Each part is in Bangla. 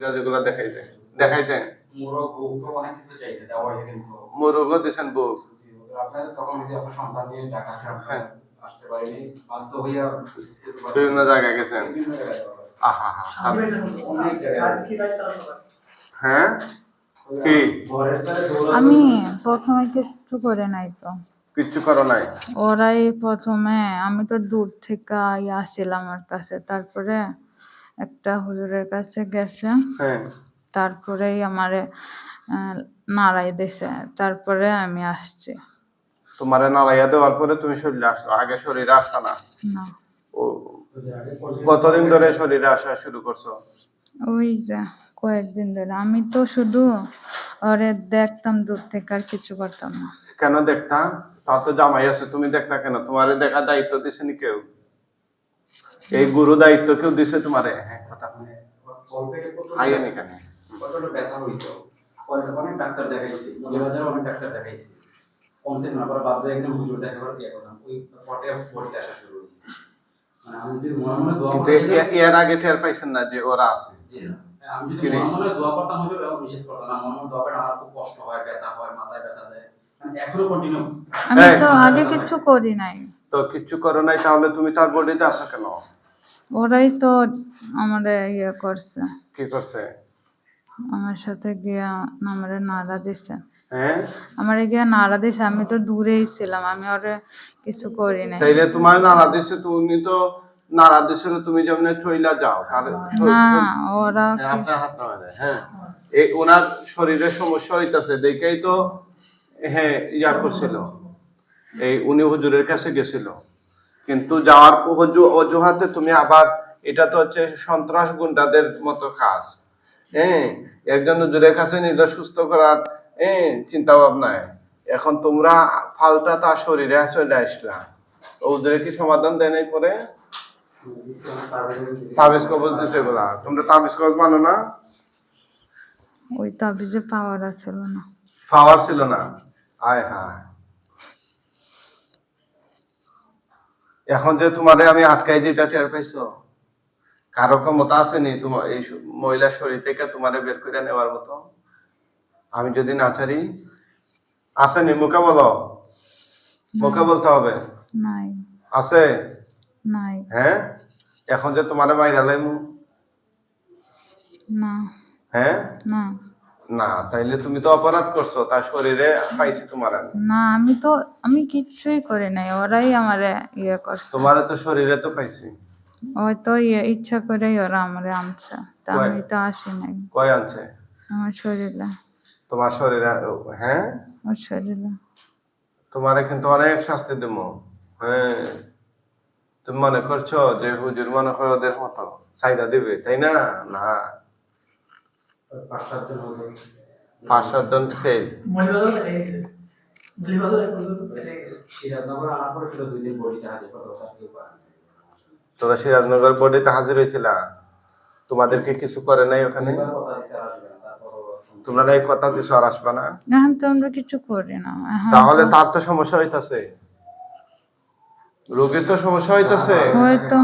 যেগুলো মুরগও হ্যাঁ। পারেনি বাধ্য হইয়া বিভিন্ন জায়গায় গেছেন। হয়। হ্যাঁ? আমি প্রথমে কিচ্ছু করে নাই তো। কিচ্ছু করো নাই? ওরাই প্রথমে আমি তো দূর থেকে আসছিলাম ওর কাছে তারপরে একটা হুজুরের কাছে গেছে। হ্যাঁ। তারপরেই আমারে আহ, নাড়াই দিছে। তারপরে আমি আসছি। তোমারে নালাইয়া দেওয়ার পরে তুমি শরীরে আসো। আগে শরীরে আসতা না। না। ও কতদিন ধরে শরীরে আসা শুরু করছ? ওই যে কয়েকদিন ধরে। আমি তো শুধু ওরে দেখতাম দূর থেকে আর কিছু করতাম না। কেন দেখতা তা তো জামাই আছে তুমি দেখতা কেন? তোমারে দেখার দায়িত্ব দিছেনি কেউ? এই গুরু দায়িত্ব কেউ দিছে তোমারে? হ্যাঁ কথা এখানে। প্রচণ্ড ব্যথা হইতো? অনেক ডাক্তার দেখাইছি মৌলবাজারে অনেক ডাক্তার দেখাইছি। কমতে না করে বাধ্য একদম হুজুর দেখাবার ইয়ে করলাম। ওই পটে বডিতে আসা শুরু মানে আমি যদি মনে মনে দোয়া করতাম এর আগে টের পাইছেন না যে ওরা আছে? আমি যদি মনে মনে দোয়া করতাম হুজুর এরকম করতাম না মনে মনে দোয়া করে আমার খুব কষ্ট হয় ব্যথা হয় মাথায় ব্যথা দেয়। মানে এখনও কন্টিনিউ আমি তো আগে কিছু করি নাই। তো কিচ্ছু করো নাই তাহলে তুমি তার বডিতে আসো কেন? ওরাই তো আমারে ইয়ে করছে। কি করছে? আমার সাথে গিয়া আমারে নাড়া দিছে। হ্যাঁ? আমারে গিয়া নাড়া দিছে আমি তো দূরেই ছিলাম আমি ওরে কিছু করি নাই। তাইলে তোমার নাড়া দিছে তুমি তো নাড়া দিছিল তুমি যেমন চইলা যাও তার না ওরা হ্যাঁ, আপনার হাত নামায় হ্যাঁ। এই ওনার শরীরে সমস্যা হইতাছে দেখেই তো হ্যাঁ ইয়া করছিল। এই উনি হুজুরের কাছে গেছিল। কিন্তু যাওয়ার অজুহাতে তুমি আবার এটা তো হচ্ছে সন্ত্রাস গুন্ডাদের মতো কাজ। হ্যাঁ একজন হুজুরের কাছে নিজে সুস্থ করার হ্যাঁ চিন্তা ভাবনায় এখন তোমরা ফালটা তার শরীরে চলে আসলা। ও হুজুরে কি সমাধান দেয় নাই পরে? তাবিজ কবজ দিছে এগুলা। তোমরা তাবিজ কবজ মানো না? ওই তাবিজে পাওয়ার ছিল না। পাওয়ার ছিল না। আয় হায়। এখন যে তোমারে আমি আটকাই দিই এটা টের পাইছো? কারও ক্ষমতা আসেনি তোমার এই মহিলা শরীর থেকে তোমারে বের করে নেওয়ার মতো। আমি যদি না ছাড়ি আসেনি মুখে বলো। মুখে বলতে হবে। নাই। আছে? নাই। হ্যাঁ? এখন যে তোমারে মাইরা লাইমু। না। হ্যাঁ? না। না তাইলে তুমি তো অপরাধ করছ তার শরীরে পাইছি তোমার না আমি তো আমি কিচ্ছুই করি নাই ওরাই আমারে ইয়ে করছে। তোমারে তো শরীরে তো পাইছি। ওই তো ইয়ে ইচ্ছা করেই ওরা আমারে আনছে তা আমি তো আসি নাই। কয় আনছে? আমার শরীরে। তোমার শরীরে হ্যাঁ? ওর শরীরে। তোমারে কিন্তু অনেক শাস্তি দেবো হ্যাঁ? তুমি মনে করছ যে হুজুর মনে হয় ওদের মতো চাহিদা দিবে তাই না? না। পাঁচ সাতজন ফেল না। তোরা সিরাজনগর বোর্ডেতে হাজির হয়েছিলা? তোমাদেরকে কিছু করে নাই ওখানে? না, তোমরা এই কথা দিছো আর আসবা না? এখন তো আমরা কিছু করি না। তাহলে তার তো সমস্যা হইতাছে। রোগীর তো সমস্যা হইতাছে। হয়তো।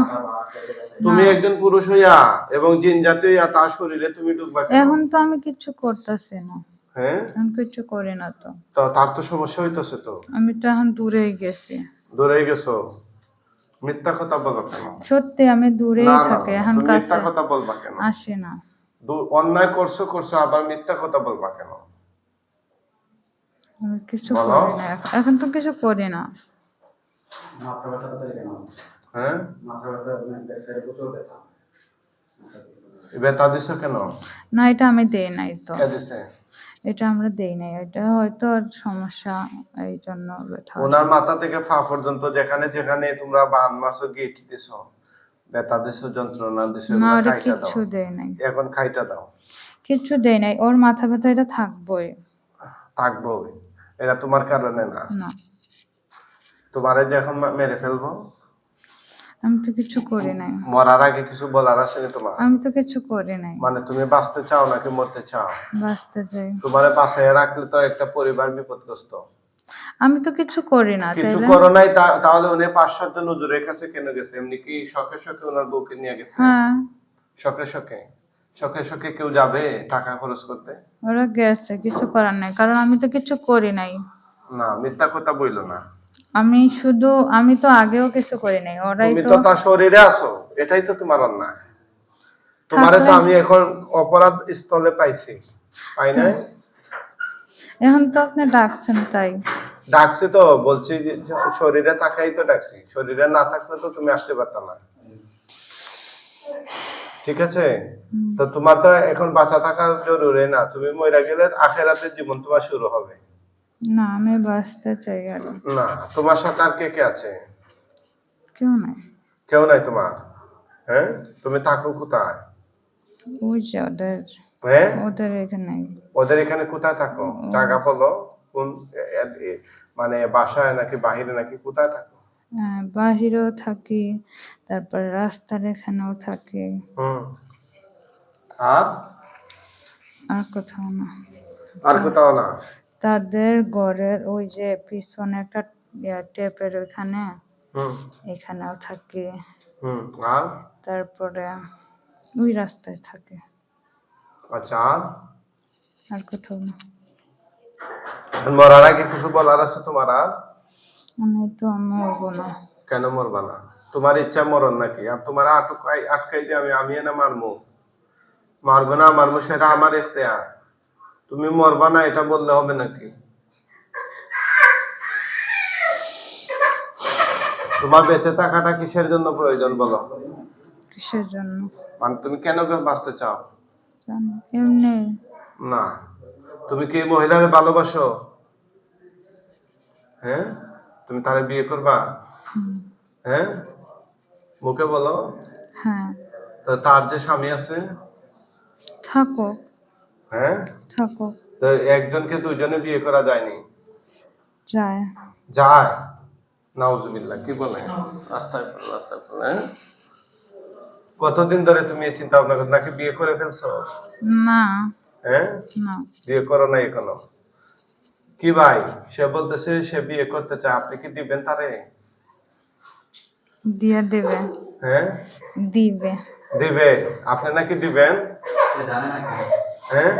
তুমি একজন পুরুষ হইয়া এবং জিন জাতি হইয়া তার শরীরে তুমি ঢুকবা এখন তো আমি কিছু করতেছি না। হ্যাঁ? এখন কিছু করি না তো। তো তার তো সমস্যা হইতাছে তো। আমি তো এখন দূরেই গেছি। দূরে গেছো? মিথ্যা কথা বলো কেন? সত্যি আমি না থাকি। এখন কাছে মিথ্যা কথা বলবা কেন? আসি না। অন্যায় করছ করছ আবার মিথ্যা কথা বলবা কেন? কিছু করি না। এখন- এখন তো কিছু করি না। ব্যথা? হ্যাঁ ব্যথা মানে ব্যথা। দিছো কেন? না এটা আমি দেই নাই তো। এটা আমরা দেই নাই। এটা হয়তো ওর সমস্যা এই জন্য ব্যথা ওনার মাথা থেকে পা পর্যন্ত যেখানে যেখানে তোমরা বান মারছো গিট দিছো বেতা দিছো যন্ত্রণা দিছো না দাও। কিচ্ছু দেয় নাই। এখন খাইটা দাও। কিচ্ছু দেয় নাই। ওর মাথা ব্যথা এটা থাকবোই। থাকব এটা তোমার কারণে না। না। তোমারে যে এখন মেরে ফেলব আমি তো কিছু করি নাই। মরার আগে কিছু বলার আসেনি তোমার? আমি তো কিছু করি নাই। মানে তুমি বাঁচতে চাও নাকি মরতে চাও? বাঁচতে যাই তোমারে বাঁচায় রাখলে তো একটা পরিবার বিপদগ্রস্ত। আমি তো কিছু করি না কিছু করো নাই তাহলে উনি পাঁচ সাতজন হুজুরের কাছে কেন গেছে? এমনি কি শখে শখে ওনার বউকে নিয়ে গেছে? হ্যাঁ। শখে শখে? শখে শখে কেউ যাবে টাকা খরচ করতে? ওরা গেছে কিছু করার নাই কারণ আমি তো কিছু করি নাই। না মিথ্যা কথা বইলো না। আমি শুধু আমি তো আগেও কিছু করি নাই ওরাই তুমি তো তো তার শরীরে আছো এটাই তো তোমার অন্যায়। তোমারে তো আমি এখন অপরাধ স্থলে পাইছি পাই নাই? এখন তো আপনি ডাকছেন তাই। ডাকছি তো বলছি যে শরীরে থাকাই তো ডাকছি শরীরে না থাকলে তো তুমি আসতে পারত না। ঠিক আছে? তো তোমার তো এখন বাঁচা থাকা জরুরি না তুমি মরে গেলে আখেরাতের জীবন তোমার শুরু হবে। না আমি বাঁচতে চাই আর না তোমার সাথে আর কে কে আছে? কেউ নাই। কেউ নাই তোমার? হ্যাঁ? তুমি থাকো কোথায়? ওই যে ওদের। হ্যাঁ? ওদের এখানে। ওদের এখানে কোথায় থাকো? জায়গা বলো। কোন মানে বাসায় নাকি বাহিরে নাকি কোথায় থাকো? আহ, বাহিরেও থাকি তারপর রাস্তার এখানেও থাকি। হুম। আর? আর কোথাও না। আর কোথাও না? তাদের ঘরের ওই যে পিছনে একটা টেপের ওইখানে? হুম। এখানেও থাকি। হুম আর? তারপরে ওই রাস্তায় থাকে। আচ্ছা আর? আর কোথাও না। মরার আগে কিছু বলার আছে তোমার আর? আমি তো মরবো না। কেন মরবা না? তোমার ইচ্ছা মরণ নাকি? আর তোমার আটকাই আটকাই দিয়ে আমি আমি না মারবো মারবো না মারবো সেটা আমার ইখতিয়ার। তুমি মরবা না এটা বললে হবে নাকি? তোমার বেঁচে থাকাটা কিসের জন্য প্রয়োজন বলো? কিসের জন্য? মানে তুমি কেন বাঁচতে চাও? এমনি। না। তুমি কি এই মহিলারে ভালোবাসো? হ্যাঁ? তুমি তারে বিয়ে করবা? হ্যাঁ? মুখে বলো। হ্যাঁ। তো তার যে স্বামী আছে? থাকো হ্যাঁ? থাকো তো একজনকে দুইজনে বিয়ে করা যায়নি? যায়। যায়? নাউজুবিল্লাহ কি বলে? রাস্তায় রাস্তায় হ্যাঁ? কতদিন ধরে তুমি এই চিন্তা ভাবনা করছ? নাকি বিয়ে করে ফেলছো? না। হ্যাঁ? না। বিয়ে করো না এখনও? কি ভাই সে বলতেছে সে বিয়ে করতে চায় আপনি কি দিবেন তারে? দিয়ে দেবে। হ্যাঁ? দিবে। দিবে। আপনি নাকি দিবেন? সে জানে না কি হ্যাঁ?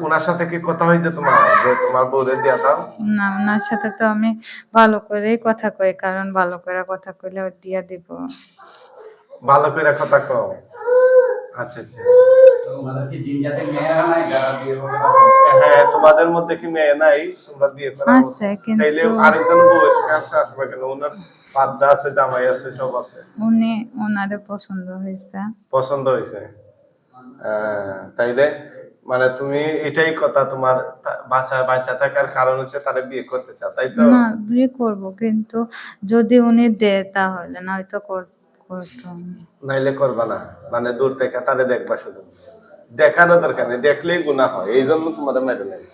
ওনার সাথে কি কথা হইছে তোমার? যে তোমার বউদের দিয়া দাও। না ওনার সাথে তো আমি ভালো করেই কথা কই কারণ ভালো করে কথা কইলে ও দিয়া দিব। ভালো করে কথা কও। আচ্ছা আচ্ছা। হ্যাঁ তোমাদের মধ্যে কি মেয়ে নাই? তোমরা বিয়ে করা আছে কিন্তু তাইলে আরেকজন বউ কাছে আসবে কেন? ওনার বাচ্চা আছে জামাই আছে সব আছে। উনি ওনারে পছন্দ হয়েছে। পছন্দ হয়েছে? তাইলে মানে তুমি এটাই কথা তোমার বাচ্চা বাচ্চা থাকার কারণ হচ্ছে তারা বিয়ে করতে চাও তাই তো? না বিয়ে করব কিন্তু যদি উনি দেয় তাহলে নয়তো কর- করতাম না। নাইলে করবা না মানে দূর থেকে তারে দেখবা শুধু। দেখানো দরকার নেই দেখলেই গুণা হয় এই জন্য তোমার মেরে নেই।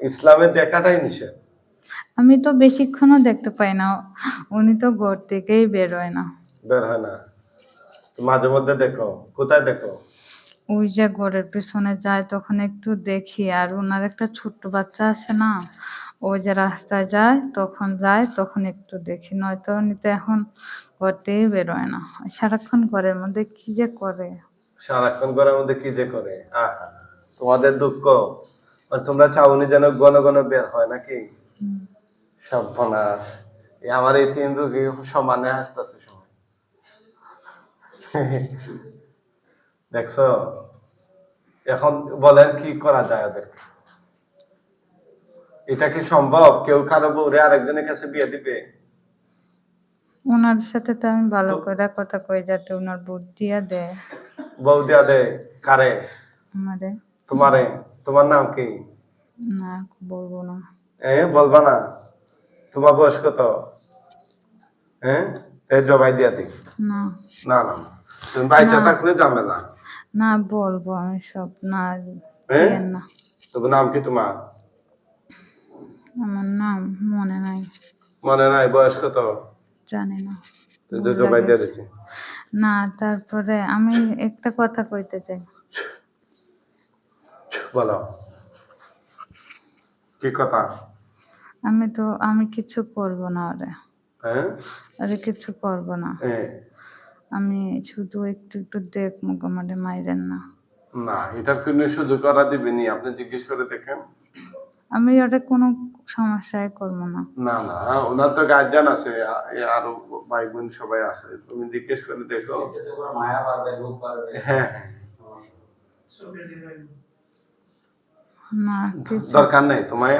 ইসলামে দেখাটাই নিষেধ। আমি তো বেশিক্ষণও দেখতে পাই না উনি তো ঘর থেকেই বেরোয় না। বের হয় না। মাঝে মধ্যে দেখো কোথায় দেখো? ওই যে ঘরের পিছনে যায় তখন একটু দেখি। আর ওনার একটা ছোট্ট বাচ্চা আছে না ও যে রাস্তায় যায় তখন যায় তখন একটু দেখি। নয়তো উনি তো এখন ঘর থেকেই বেরোয় না। সারাক্ষণ ঘরের মধ্যে কি যে করে? সারাক্ষণ ঘরের মধ্যে কি যে করে? আহা তোমাদের দুঃখ। আর তোমরা চাউনি যেন ঘন ঘন বের হয় নাকি। সর্বনাশ। আমার এই তিন রুগী সমানে হাসতেছে দেখছ? এখন বলেন কি করা যায় ওদেরকে? এটা কি সম্ভব? কেউ কারও বউরে আরেকজনের কাছে বিয়ে দিবে? ওনার সাথে তো আমি ভালো করে কথা কই যাতে ওনার দেয় বউ দিয়া দে কারে? আমাদের তোমারে? তোমার নাম কি? না বলব না। এ বলবা না। তোমার বয়স কত? হ্যাঁ এই জবাই দিয়া দি। না। না না। তুমি বাইচা থাকলে ঝামেলা? না বলব আমি সব না হ্যাঁ? দিয়েন না। তবে নাম কি তোমার? আমার নাম মনে নাই। মনে নাই বয়স কত? জানি না। দিয়ে দিচ্ছি। না তারপরে আমি একটা কথা কইতে চাই। বলো। কি কথা? আমি তো আমি কিছু করব না ওরে। হ্যাঁ? ওরে কিছু করব না। হ্যাঁ। আমি শুধু একটু একটু দেখ মুখ আমাদের মাইরেন না। না এটার কোনো সুযোগ করা দিবেনি। আপনি জিজ্ঞেস করে দেখেন। আমি ওটা কোনো সমস্যায় করব না। না না ওনার তো গার্জিয়ান আছে আরও ভাই বোন সবাই আছে। তুমি জিজ্ঞেস করে দেখো। মায়া বাড়বে লোক হ্যাঁ হ্যাঁ। না দরকার নেই তোমায়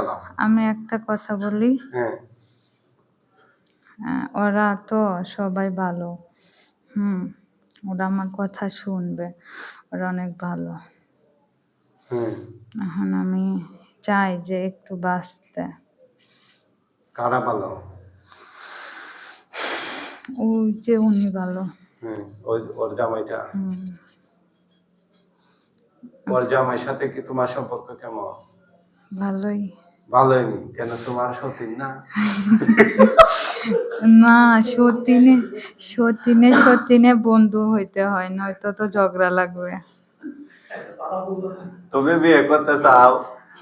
দাও আমি একটা কথা বলি। হ্যাঁ, ওরা তো সবাই ভালো। হুম ওরা আমার কথা শুনবে। ওরা অনেক ভালো। এখন আমি চাই যে একটু বাঁচতে। কারা ভালো? ওই যে উনি ভালো। হুম ওর জামাইটা। ওর জামাইয়ের সাথে কি তোমার সম্পর্ক কেমন? ভালোই। ভালোই নি কেন তোমার সতীন না? না সতীনে সতীনে সতীনে বন্ধু হইতে হয় নয়তো তো ঝগড়া লাগবে। তুমি বিয়ে করতে চাও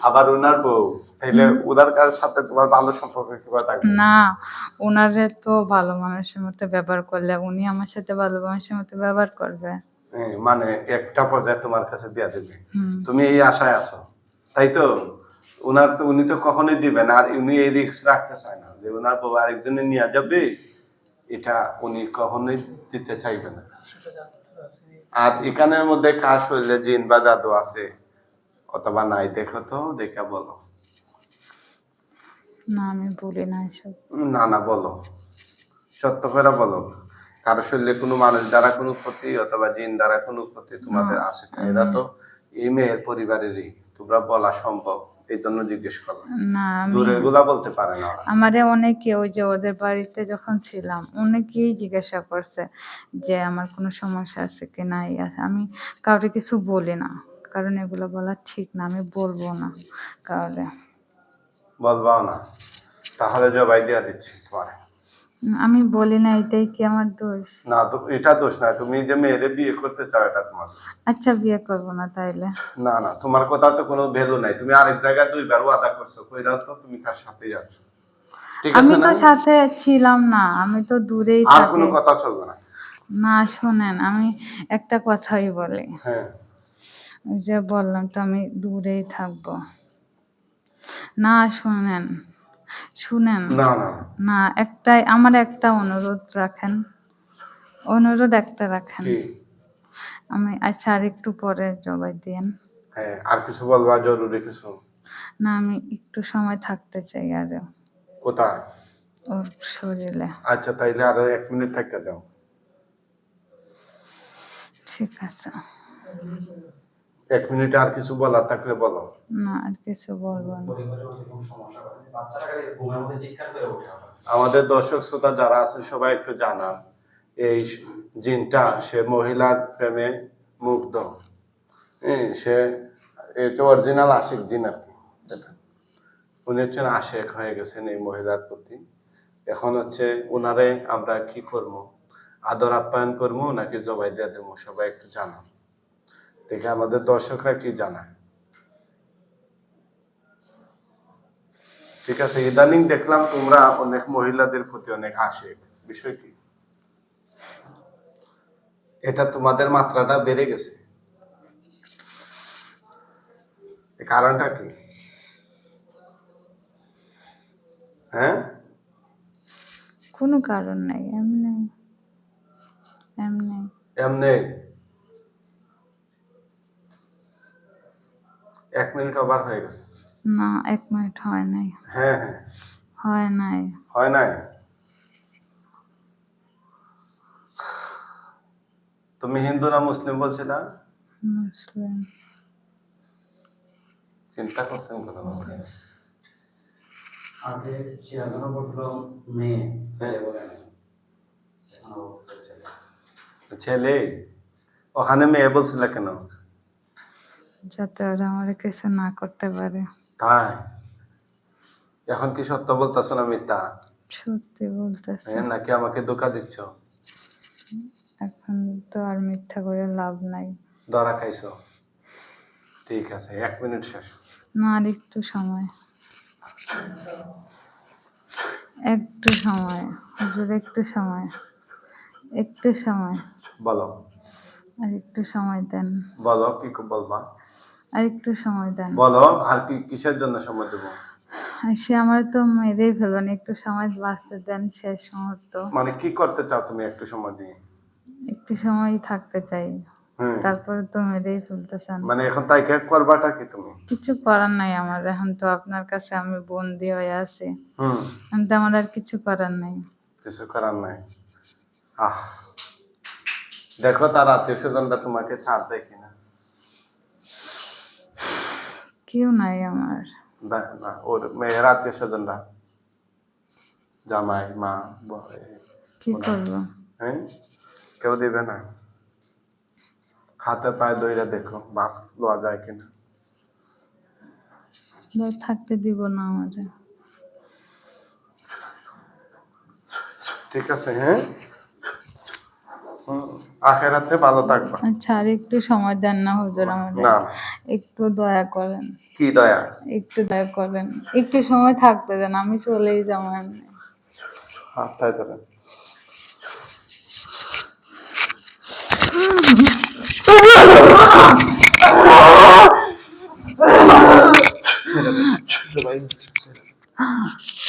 আবার উনার বউ তাইলে উনার কার সাথে তোমার ভালো সম্পর্ক কীভাবে থাকবে? না ওনারে তো ভালো মানুষের মতো ব্যবহার করলে উনি আমার সাথে ভালো মানুষের মতো ব্যবহার করবে। হ্যাঁ, মানে একটা পর্যায়ে তোমার কাছে দিয়া দেবে। তুমি এই আশায় আছো তাই তো? উনার তো উনি তো কখনোই দিবেন আর উনি এই রিস্ক রাখতে চায় না। যে উনার বউ আরেকজনে নিয়ে যাবে এটা উনি কখনোই দিতে চাইবে না। আর এখানের মধ্যে কার শরীরে জিন বা জাদু আছে? অথবা নাই দেখো তো দেখা বলো। না আমি বলি না না না বলো। সত্য করে বলো। কারও শরীরে কোনো মানুষ দ্বারা কোনো ক্ষতি অথবা জিন দ্বারা কোনো ক্ষতি তোমাদের আছে? না এরা তো এই মেয়ের পরিবারেরই। তোমরা বলা সম্ভব। এই জন্য জিজ্ঞেস করলাম। না আমি দূরেরগুলা বলতে পারে না আমারে অনেকে ওই যে ওদের বাড়িতে যখন ছিলাম অনেকেই জিজ্ঞাসা করছে যে আমার কোনো সমস্যা আছে কি না আছে। আমি কাউকে কিছু বলি না কারণ এগুলো বলা ঠিক না আমি বলব না কাউরে। বলবাও না। তাহলে জবাই দিয়া দিচ্ছি তোমার। আমি বলি না এটাই কি আমার দোষ? না তো এটা দোষ না তুমি যে মেয়েরে বিয়ে করতে চাও এটা তোমার আচ্ছা বিয়ে করব না তাইলে। না না তোমার কথা তো কোনো ভ্যালু নাই। তুমি আরেক জায়গায় দুইবার ওয়াদা করছ কইরাও তো তুমি তার সাথে যাচ্ছ ঠিক আমি তো সাথে ছিলাম না আমি তো দূরেই আর কোনো কথা চলবে না। না শোনেন আমি একটা কথাই বলি। হ্যাঁ। যে বললাম তো আমি দূরেই থাকব। না শুনেন শুনেন না না। না একটাই আমার একটা অনুরোধ রাখেন। অনুরোধ একটা রাখেন। আমি আচ্ছা আর একটু পরে জবাই দিয়েন। হ্যাঁ আর কিছু বলবা? জরুরি কিছু? না আমি একটু সময় থাকতে চাই আর। কোথায়? ওর শরীরে। আচ্ছা তাইলে আরও এক মিনিট থাকতে দাও। ঠিক আছে। এক মিনিট আর কিছু বলার থাকলে বলো। না আর কিছু বলব না। আমাদের দর্শক শ্রোতা যারা আছে সবাই একটু জানান এই জিনটা সে মহিলার প্রেমে মুগ্ধ। হ্যাঁ, সে এটা অরিজিনাল আশিক জিন আর কি। উনি হচ্ছেন আশেক হয়ে গেছেন এই মহিলার প্রতি। এখন হচ্ছে ওনারে আমরা কি করব? আদর আপ্যায়ন করব নাকি জবাই দিয়ে দেবো? সবাই একটু জানান। দেখে আমাদের দর্শকরা কি জানায়? ঠিক আছে ইদানিং দেখলাম তোমরা অনেক মহিলাদের প্রতি অনেক আশেক বিষয় কি? এটা তোমাদের মাত্রাটা বেড়ে গেছে। কারণটা কি? হ্যাঁ? কোনো কারণ নাই এমনি এমনি। এমনি? এক মিনিট ওভার হয়ে গেছে। না এক মিনিট হয় নাই। হ্যাঁ হ্যাঁ। হয় নাই। হয় নাই? তুমি হিন্দু না মুসলিম বলছিলা মুসলিম। চিন্তা করছেন কথা আগে মেয়ে না বলছে। ছেলে? ওখানে মেয়ে বলছিল কেন? যাতে ওরা আমার কিছু না করতে পারে। তাই? এখন কি সত্য বলতেছ না মিথ্যা? সত্যি বলতেছে। হ্যাঁ, নাকি আমাকে ধোকা দিচ্ছ? এখন তো আর মিথ্যা করে লাভ নাই। ধরা খাইছো? ঠিক আছে এক মিনিট শেষ। না আর একটু সময়। একটু সময় হুজুর একটু সময়। একটু সময়। বলো। আর একটু সময় দেন। বলো কি ক- বলবা? আর একটু সময় দেন। বলো আর কি কিসের জন্য সময় দেবো? সে আমার তো মেরেই ফেলবেন একটু সময় বাঁচতে দেন শেষ মুহূর্ত। মানে কি করতে চাও তুমি একটু সময় দিয়ে? একটু সময় থাকতে চাই। তারপরে তো মেরেই ফেলতেছেন মানে এখন তাই কে করবাটা কি তুমি? কিছু করার নাই আমার এখন তো আপনার কাছে আমি বন্দি হয়ে আছি। হুম। এখন তো আমার আর কিছু করার নাই। কিছু করার নাই। আহ। দেখো তার আত্মীয় স্বজনরা তোমাকে ছাড় দেয় কিনা কেউ নাই আমার। না ওর মেয়ের আত্মীয় স্বজনরা জামাই মা কি করব? হ্যাঁ? কেউ দিবে না। হাতে পায়ে দইরা দেখো বাপ লওয়া যায় কিনা। থাকতে দিব না আমারে। ঠিক আছে হ্যাঁ? আখেরাতে ভালো থাকবা। আচ্ছা আর একটু সময় দেন না হুজুর আমাদের। না। একটু দয়া করেন। কি দয়া? একটু দয়া করেন। একটু সময় থাকতে দেন আমি চলেই যাব এমনি। হাতটাই ধরেন।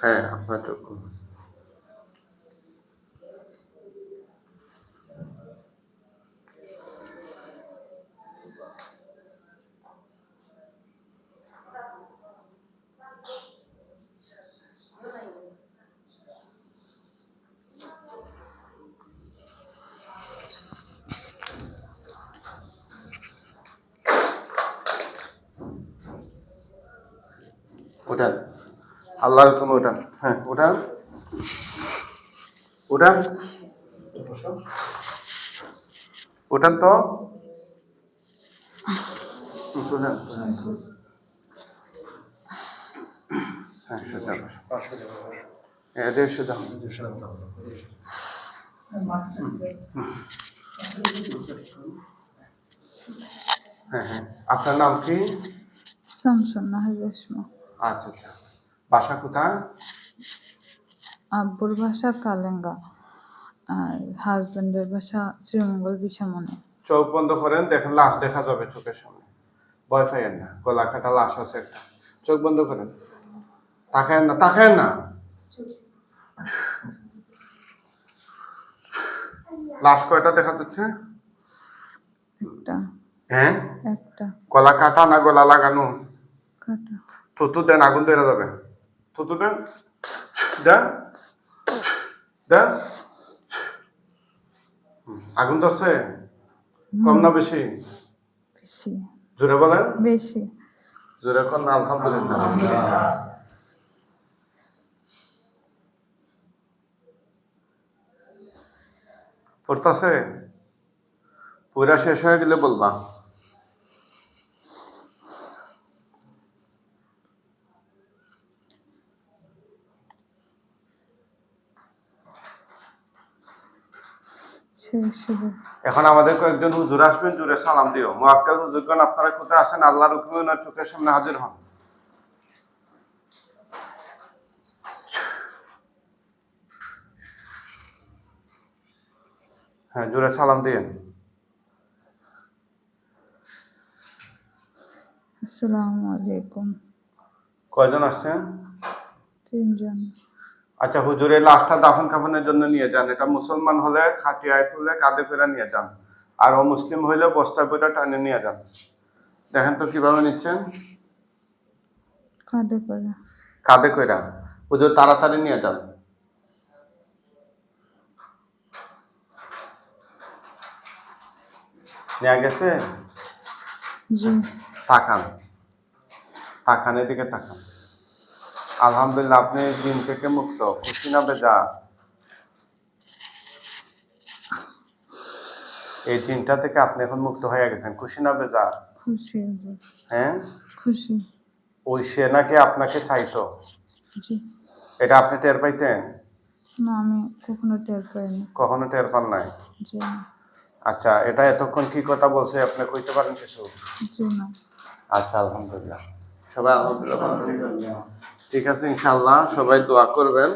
হ্যাঁ আপনার চোখ আল্লাহর তুমি উঠান হ্যাঁ ওটা? ওটা? ওটা তো? হ্যাঁ। হ্যাঁ। হ্যাঁ আপনার নাম কি? শামসুন আচ্ছা আচ্ছা। বাসা কোথায়? আব্বুর ভাষা কালেঙ্গা আর হাজবেন্ডের ভাষা শ্রীমঙ্গল বিষামনে চোখ বন্ধ করেন দেখেন লাশ দেখা যাবে চোখের সামনে। ভয় পাইয়েন না গলা কাটা লাশ আছে একটা। চোখ বন্ধ করেন। তাকায়েন না তাকায়েন না। লাশ কয়টা দেখা যাচ্ছে? একটা। হ্যাঁ? একটা। গলা কাটা না গলা লাগানো? কাটা। থুতু দেন আগুন ধরে যাবে। দেন দেন দেন। হুম, আগুন ধরছে? কম না বেশি? বেশি। জোরে বলেন। বেশি। জোরে কর না আলহামদুলিল্লাহ। পড়তাছে? পুরা শেষ হয়ে গেলে বলবা। এখন আমাদের কয়েকজন হুজুর আসবেন জুড়ে সালাম দিও। মোয়াক্কেল হুজুরগণ আপনারা কোথায় আছেন? আল্লাহর হুকুমে ওনার চোখের সামনে হাজির হন। হ্যাঁ জুড়ে সালাম দিয়েন। আসসালামু আলাইকুম। কয়জন আসছেন? তিনজন। আচ্ছা হুজুরের লাশটা দাফন কাফনের জন্য নিয়ে যান। এটা মুসলমান হলে খাটিয়ায় তুলে কাঁধে করে নিয়ে যান। আর ও মুসলিম হইলে বস্তা করে টানে নিয়ে যান। দেখেন তো কীভাবে নিচ্ছেন? কাঁধে কইরা। হুজুর তাড়াতাড়ি নিয়ে যান। নিয়ে গেছে? তাকান। তাকান এদিকে তাকান। আলহামদুলিল্লাহ আপনি দিন থেকে মুক্ত। খুশি না বেজা এই দিনটা থেকে আপনি এখন মুক্ত হয়ে গেছেন। খুশি না বেজা খুশি হ্যাঁ? খুশি। ওই সে নাকি আপনাকে চাইতো? এটা আপনি টের পাইতেন? না আমি কখনো টের পাইনি। কখনো টের পান নাই? জি। আচ্ছা এটা এতক্ষণ কি কথা বলছে আপনি কইতে পারেন কিছু? জি না। আচ্ছা আলহামদুলিল্লাহ। সবাই আলহামদুলিল্লাহ। ঠিক আছে ইনশাল্লাহ সবাই দোয়া করবেন।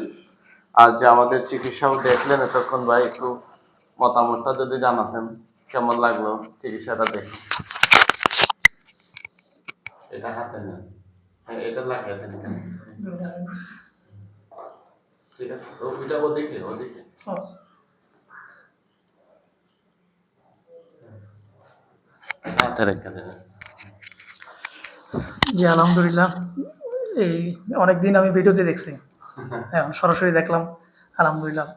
আর যে আমাদের চিকিৎসাও দেখলেন এতক্ষণ, ভাই, একটু মতামতটা যদি জানাতেন, কেমন লাগল চিকিৎসাটা দেখে? হ্যাঁ ঠিক আছে ওদিকে দেন জি, আলহামদুলিল্লাহ। এই অনেকদিন আমি ভিডিওতে দেখছি। এখন সরাসরি দেখলাম আলহামদুলিল্লাহ।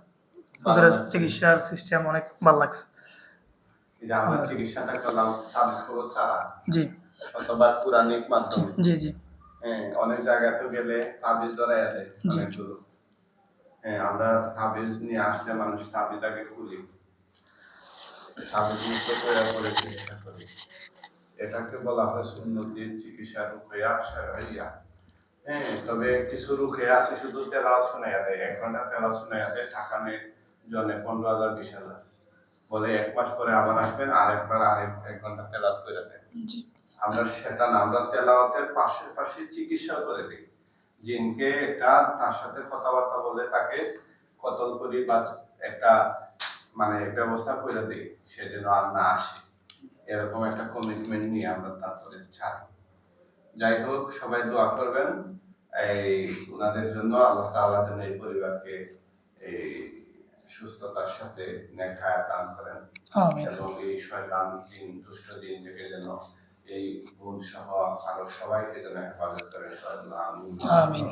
হুজুরের চিকিৎসার সিস্টেম অনেক ভালো লাগছে। এই যে আমরা চিকিৎসাটা করলাম ছাড়া। জি। অথবা পুরানিক মাধ্যমে। জি জি হ্যাঁ অনেক গেলে তাবিজ ধরে দেয় অনেকগুলো হ্যাঁ আমরা তাবিজ নিয়ে আসলে মানুষ তাবিজ আগে খুলি। তাবিজ মুক্ত করে করে চিকিৎসা করি। এটাকে বলা হয় সুন্নতির চিকিৎসা হ্যাঁ তবে কিছু রুখে আছে শুধু তেলাওয়াত শোনা দেয়। এক ঘণ্টা তেলাওয়াত শোনা দেয় টাকা জনে পনেরো হাজার বিশ হাজার। বলে এক মাস পরে আবার আসবেন আরেকবার আরেক এক ঘণ্টা তেলাওয়াত করে জি। আমরা সেটা না আমরা তেলাওয়াতের পাশে পাশে চিকিৎসা করে দিই। জিনকে এটা তার সাথে কথাবার্তা বলে তাকে কতল করি বা একটা মানে ব্যবস্থা করে দিই সে যেন আর না আসে। এরকম একটা কমিটমেন্ট নিয়ে আমরা তারপরে ছাড়ি। যাই হোক সবাই দোয়া করবেন। এই ওনাদের জন্য আল্লাহ তাআলা যেন এই পরিবারকে এই সুস্থতার সাথে নেখায় দান করেন। এবং এই শয়তান দিন দুষ্ট দিন থেকে যেন এই বোন সহ আরও সবাইকে যেন হেফাজত করেন আমিন। আমিন।